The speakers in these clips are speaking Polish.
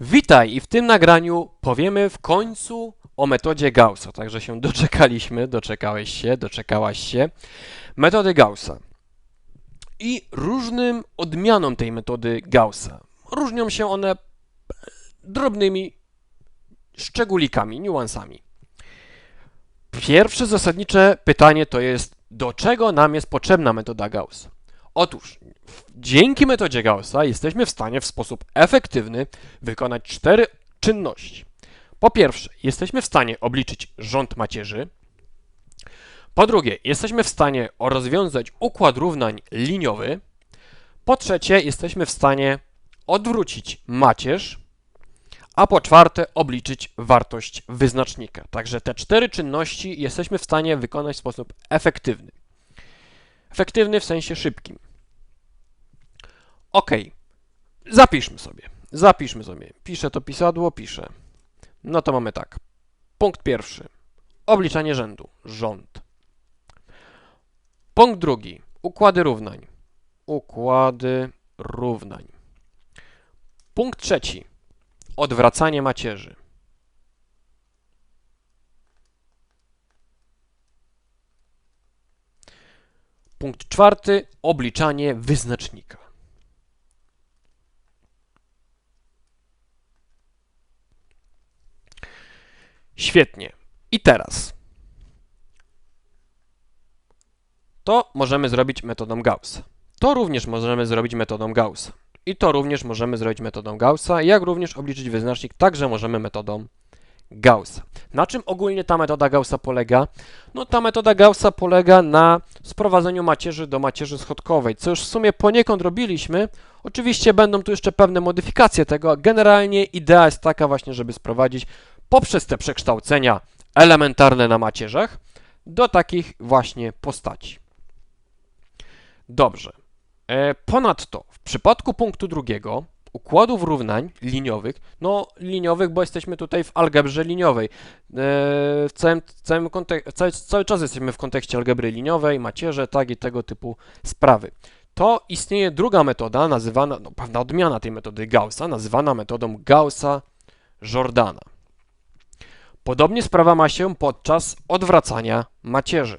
Witaj i w tym nagraniu powiemy w końcu o metodzie Gaussa. Także się doczekaliśmy, doczekałeś się, doczekałaś się metody Gaussa. I różnym odmianom tej metody Gaussa. Różnią się one drobnymi szczególikami, niuansami. Pierwsze zasadnicze pytanie to jest, do czego nam jest potrzebna metoda Gaussa? Otóż, dzięki metodzie Gaussa jesteśmy w stanie w sposób efektywny wykonać cztery czynności. Po pierwsze, jesteśmy w stanie obliczyć rząd macierzy. Po drugie, jesteśmy w stanie rozwiązać układ równań liniowy. Po trzecie, jesteśmy w stanie odwrócić macierz. A po czwarte, obliczyć wartość wyznacznika. Także te cztery czynności jesteśmy w stanie wykonać w sposób efektywny. Efektywny w sensie szybkim. Ok, zapiszmy sobie. Zapiszmy sobie. Piszę to pisadło, piszę. No to mamy tak. Punkt pierwszy. Obliczanie rzędu. Rząd. Punkt drugi. Układy równań. Układy równań. Punkt trzeci. Odwracanie macierzy. Punkt czwarty. Obliczanie wyznacznika. Świetnie. I teraz. To możemy zrobić metodą Gaussa. To również możemy zrobić metodą Gaussa. I to również możemy zrobić metodą Gaussa, jak również obliczyć wyznacznik także możemy metodą Gaussa. Na czym ogólnie ta metoda Gaussa polega? No ta metoda Gaussa polega na sprowadzeniu macierzy do macierzy schodkowej, co już w sumie poniekąd robiliśmy. Oczywiście będą tu jeszcze pewne modyfikacje tego, generalnie idea jest taka właśnie, żeby sprowadzić poprzez te przekształcenia elementarne na macierzach do takich właśnie postaci. Dobrze. E, Ponadto w przypadku punktu drugiego układów równań liniowych, no liniowych, bo jesteśmy tutaj w algebrze liniowej. E, W całym, całym cały, cały czas jesteśmy w kontekście algebry liniowej, macierze, tak i tego typu sprawy. To istnieje druga metoda, nazywana, no pewna odmiana tej metody Gaussa, nazywana metodą Gaussa-Jordana. Podobnie sprawa ma się podczas odwracania macierzy.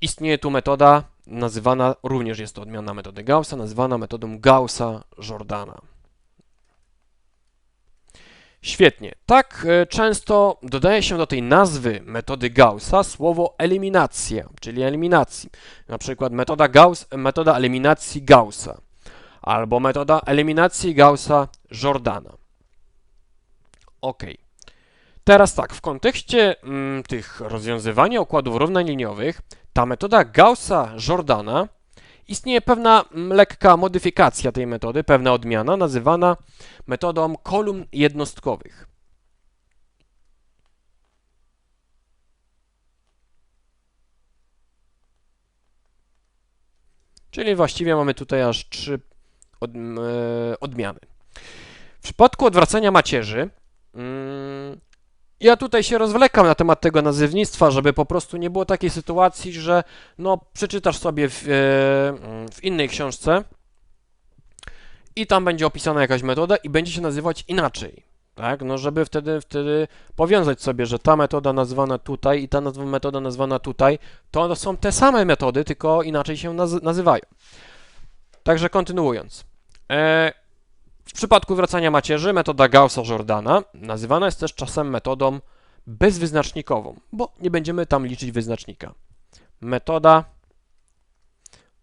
Istnieje tu metoda nazywana, również jest to odmiana metody Gaussa, nazywana metodą Gaussa-Jordana. Świetnie. Tak e, często dodaje się do tej nazwy metody Gaussa słowo eliminacja, czyli eliminacji. Na przykład metoda, Gauss, metoda eliminacji Gaussa albo metoda eliminacji Gaussa-Jordana. Ok. Teraz tak, w kontekście mm, tych rozwiązywania układów równań liniowych, ta metoda Gaussa-Jordana istnieje pewna mm, lekka modyfikacja tej metody, pewna odmiana, nazywana metodą kolumn jednostkowych. Czyli właściwie mamy tutaj aż trzy od, m, e, odmiany. W przypadku odwracania macierzy, ja tutaj się rozwlekam na temat tego nazywnictwa, żeby po prostu nie było takiej sytuacji, że no, przeczytasz sobie w, e, w innej książce i tam będzie opisana jakaś metoda i będzie się nazywać inaczej. Tak, no żeby wtedy, wtedy powiązać sobie, że ta metoda nazwana tutaj i ta metoda nazwana tutaj, to są te same metody, tylko inaczej się naz nazywają. Także kontynuując. E, w przypadku wracania macierzy metoda Gaussa-Jordana nazywana jest też czasem metodą bezwyznacznikową, bo nie będziemy tam liczyć wyznacznika. Metoda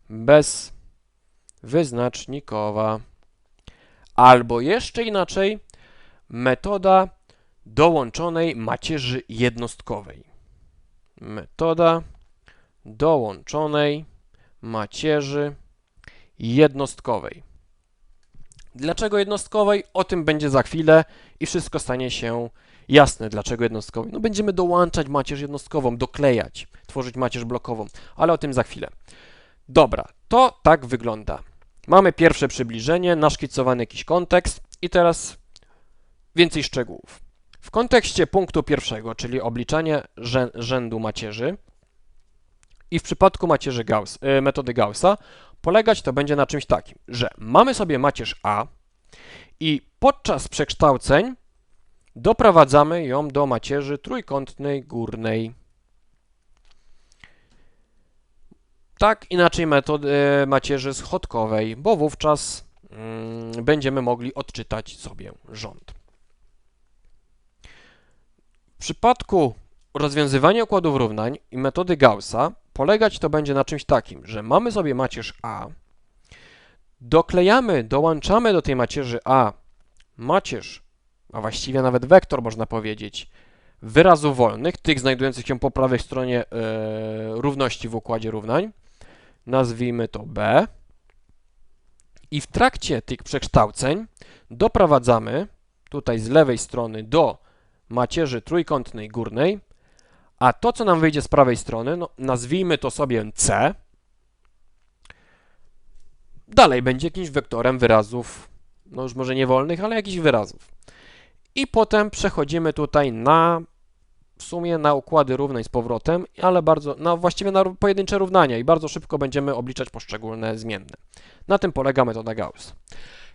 bezwyznacznikowa. Albo jeszcze inaczej, metoda dołączonej macierzy jednostkowej. Metoda dołączonej macierzy jednostkowej. Dlaczego jednostkowej? O tym będzie za chwilę i wszystko stanie się jasne. Dlaczego jednostkowej? No będziemy dołączać macierz jednostkową, doklejać, tworzyć macierz blokową, ale o tym za chwilę. Dobra, to tak wygląda. Mamy pierwsze przybliżenie, naszkicowany jakiś kontekst i teraz więcej szczegółów. W kontekście punktu pierwszego, czyli obliczanie rzę- rzędu macierzy i w przypadku macierzy Gauss, y, metody Gaussa, polegać to będzie na czymś takim, że mamy sobie macierz A, I podczas przekształceń doprowadzamy ją do macierzy trójkątnej górnej. Tak, inaczej metody macierzy schodkowej, bo wówczas mm, będziemy mogli odczytać sobie rząd. W przypadku rozwiązywania układów równań i metody Gaussa polegać to będzie na czymś takim, że mamy sobie macierz A, doklejamy, dołączamy do tej macierzy A macierz, a właściwie nawet wektor można powiedzieć, wyrazów wolnych, tych znajdujących się po prawej stronie e, równości w układzie równań, nazwijmy to B. I w trakcie tych przekształceń doprowadzamy tutaj z lewej strony do macierzy trójkątnej górnej, a to, co nam wyjdzie z prawej strony, no, nazwijmy to sobie C. Dalej będzie jakimś wektorem wyrazów, no już może nie wolnych, ale jakichś wyrazów. I potem przechodzimy tutaj na w sumie na układy równań z powrotem, ale bardzo, no właściwie na pojedyncze równania i bardzo szybko będziemy obliczać poszczególne zmienne. Na tym polega metoda Gauss.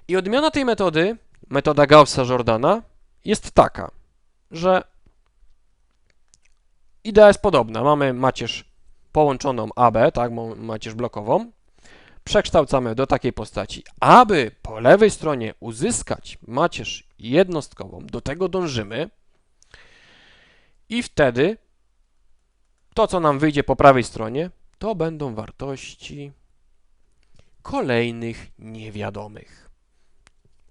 I odmiana tej metody, metoda Gaussa-Jordana, jest taka, że idea jest podobna. Mamy macierz połączoną AB, tak, macierz blokową. Przekształcamy do takiej postaci, aby po lewej stronie uzyskać macierz jednostkową. Do tego dążymy. I wtedy to, co nam wyjdzie po prawej stronie, to będą wartości kolejnych niewiadomych.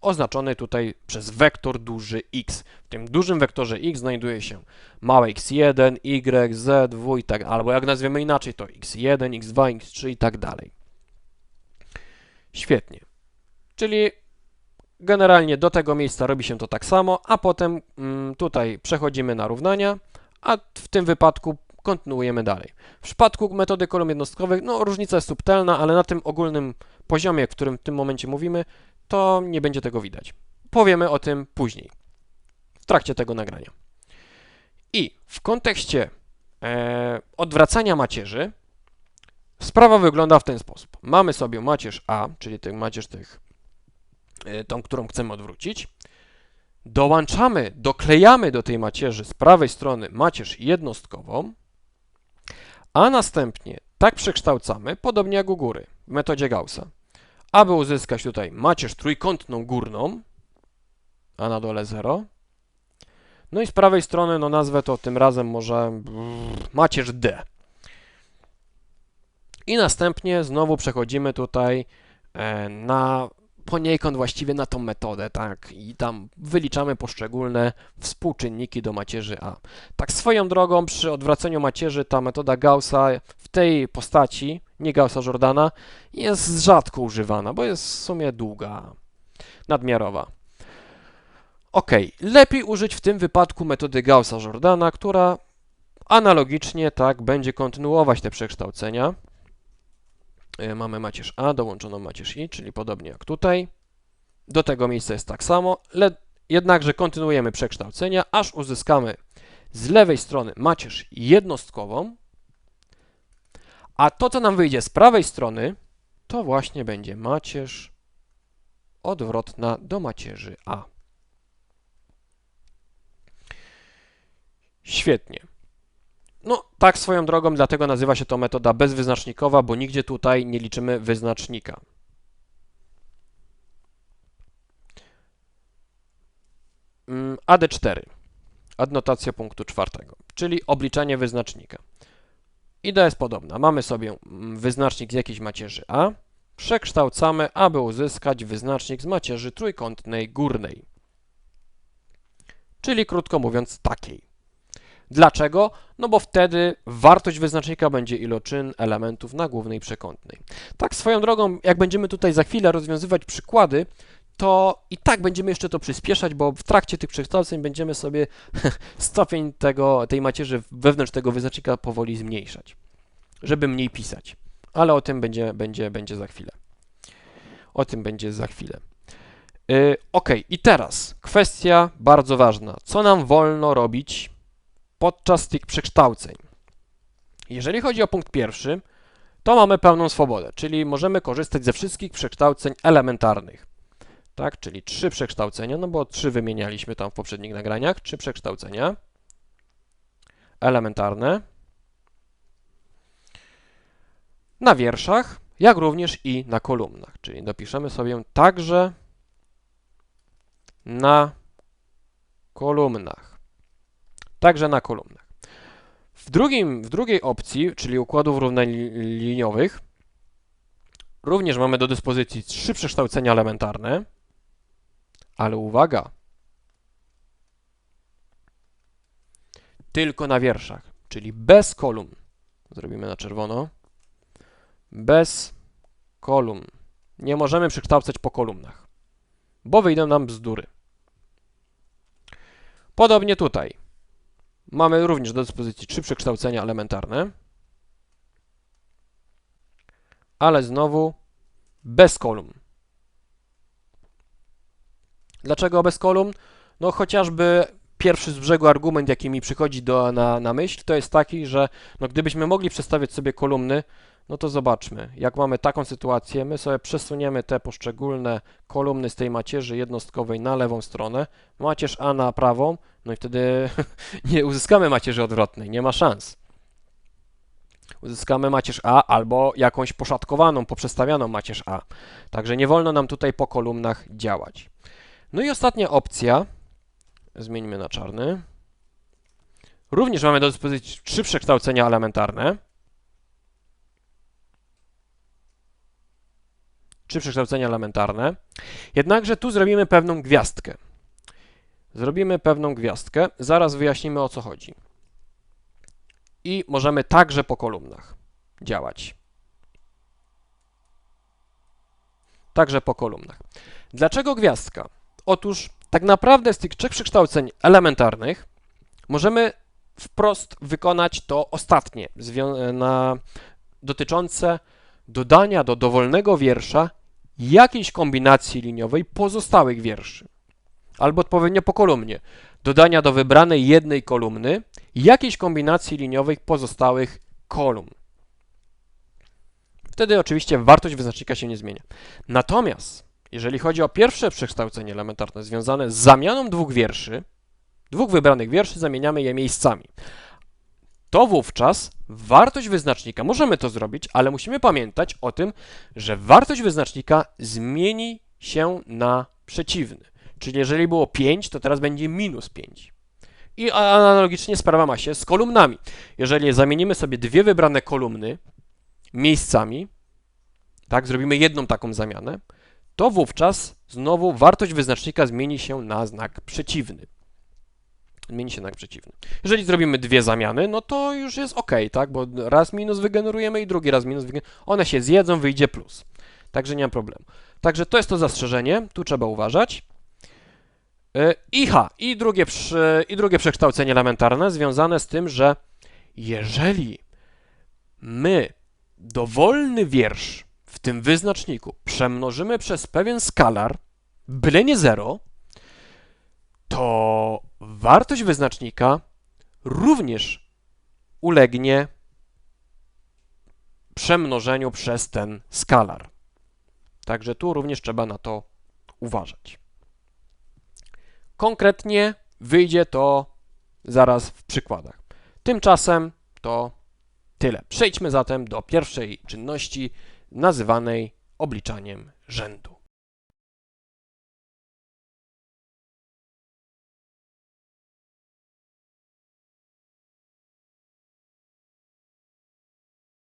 Oznaczone tutaj przez wektor duży x. W tym dużym wektorze x znajduje się małe x1, y, z, w i tak, albo jak nazwiemy inaczej, to x1, x2, x3 i tak dalej. Świetnie. Czyli generalnie do tego miejsca robi się to tak samo, a potem mm, tutaj przechodzimy na równania, a w tym wypadku kontynuujemy dalej. W przypadku metody kolumn jednostkowych, no różnica jest subtelna, ale na tym ogólnym poziomie, w którym w tym momencie mówimy, to nie będzie tego widać. Powiemy o tym później, w trakcie tego nagrania. I w kontekście e, odwracania macierzy, sprawa wygląda w ten sposób. Mamy sobie macierz A, czyli tych macierz tych, e, tą, którą chcemy odwrócić. Dołączamy, doklejamy do tej macierzy z prawej strony macierz jednostkową, a następnie tak przekształcamy, podobnie jak u góry, w metodzie Gaussa, aby uzyskać tutaj macierz trójkątną górną, a na dole 0. No i z prawej strony, no nazwę to tym razem może macierz D. I następnie znowu przechodzimy tutaj e, na poniekąd właściwie na tą metodę, tak, i tam wyliczamy poszczególne współczynniki do macierzy A. Tak swoją drogą przy odwracaniu macierzy ta metoda Gaussa tej postaci, nie Gaussa-Jordana, jest rzadko używana, bo jest w sumie długa, nadmiarowa. Ok, lepiej użyć w tym wypadku metody Gaussa-Jordana, która analogicznie tak będzie kontynuować te przekształcenia. E, mamy macierz A, dołączoną macierz I, czyli podobnie jak tutaj. Do tego miejsca jest tak samo, jednakże kontynuujemy przekształcenia, aż uzyskamy z lewej strony macierz jednostkową, a to, co nam wyjdzie z prawej strony, to właśnie będzie macierz odwrotna do macierzy A. Świetnie. No, tak swoją drogą, dlatego nazywa się to metoda bezwyznacznikowa, bo nigdzie tutaj nie liczymy wyznacznika. Mm, AD4, adnotacja punktu czwartego, czyli obliczanie wyznacznika. Idea jest podobna. Mamy sobie mm, wyznacznik z jakiejś macierzy A, przekształcamy, aby uzyskać wyznacznik z macierzy trójkątnej górnej. Czyli krótko mówiąc takiej. Dlaczego? No bo wtedy wartość wyznacznika będzie iloczyn elementów na głównej przekątnej. Tak swoją drogą, jak będziemy tutaj za chwilę rozwiązywać przykłady, to i tak będziemy jeszcze to przyspieszać, bo w trakcie tych przekształceń będziemy sobie stopień tego, tej macierzy wewnątrz tego wyznacznika powoli zmniejszać, żeby mniej pisać. Ale o tym będzie, będzie, będzie za chwilę. O tym będzie za chwilę. Yy, ok, i teraz kwestia bardzo ważna. Co nam wolno robić podczas tych przekształceń. Jeżeli chodzi o punkt pierwszy, to mamy pełną swobodę, czyli możemy korzystać ze wszystkich przekształceń elementarnych. Tak? Czyli trzy przekształcenia, no bo trzy wymienialiśmy tam w poprzednich nagraniach, trzy przekształcenia elementarne na wierszach, jak również i na kolumnach. Czyli dopiszemy sobie także na kolumnach. Także na kolumnach. W, drugim, w drugiej opcji, czyli układów równań li- liniowych, również mamy do dyspozycji trzy przekształcenia elementarne, ale uwaga, tylko na wierszach, czyli bez kolumn. Zrobimy na czerwono. Bez kolumn. Nie możemy przekształcać po kolumnach, bo wyjdą nam bzdury. Podobnie tutaj. Mamy również do dyspozycji trzy przekształcenia elementarne, ale znowu bez kolumn. Dlaczego bez kolumn? No chociażby pierwszy z brzegu argument, jaki mi przychodzi do, na, na myśl, to jest taki, że no gdybyśmy mogli przestawiać sobie kolumny, no to zobaczmy, jak mamy taką sytuację, my sobie przesuniemy te poszczególne kolumny z tej macierzy jednostkowej na lewą stronę, macierz A na prawą, no i wtedy nie uzyskamy macierzy odwrotnej, nie ma szans. Uzyskamy macierz A albo jakąś poszatkowaną, poprzestawianą macierz A. Także nie wolno nam tutaj po kolumnach działać. No i ostatnia opcja, zmieńmy na czarny. Również mamy do dyspozycji trzy przekształcenia elementarne. Trzy przekształcenia elementarne. Jednakże tu zrobimy pewną gwiazdkę. Zrobimy pewną gwiazdkę, zaraz wyjaśnimy o co chodzi. I możemy także po kolumnach działać. Także po kolumnach. Dlaczego gwiazdka? Otóż tak naprawdę z tych trzech przekształceń elementarnych możemy wprost wykonać to ostatnie, zwią- na, dotyczące dodania do dowolnego wiersza jakiejś kombinacji liniowej pozostałych wierszy. Albo odpowiednio po kolumnie. Dodania do wybranej jednej kolumny jakiejś kombinacji liniowej pozostałych kolumn. Wtedy oczywiście wartość wyznacznika się nie zmienia. Natomiast jeżeli chodzi o pierwsze przekształcenie elementarne związane z zamianą dwóch wierszy, dwóch wybranych wierszy zamieniamy je miejscami. To wówczas wartość wyznacznika, możemy to zrobić, ale musimy pamiętać o tym, że wartość wyznacznika zmieni się na przeciwny. Czyli jeżeli było 5, to teraz będzie minus 5. I analogicznie sprawa ma się z kolumnami. Jeżeli zamienimy sobie dwie wybrane kolumny miejscami, tak, zrobimy jedną taką zamianę, to wówczas znowu wartość wyznacznika zmieni się na znak przeciwny. Zmieni się na znak przeciwny. Jeżeli zrobimy dwie zamiany, no to już jest ok, tak? Bo raz minus wygenerujemy i drugi raz minus wygenerujemy. One się zjedzą, wyjdzie plus. Także nie ma problemu. Także to jest to zastrzeżenie, tu trzeba uważać. Yy, I H, i drugie, przy, i drugie przekształcenie elementarne związane z tym, że jeżeli my dowolny wiersz w tym wyznaczniku przemnożymy przez pewien skalar, byle nie 0, to wartość wyznacznika również ulegnie przemnożeniu przez ten skalar. Także tu również trzeba na to uważać. Konkretnie wyjdzie to zaraz w przykładach. Tymczasem to tyle. Przejdźmy zatem do pierwszej czynności nazywanej obliczaniem rzędu.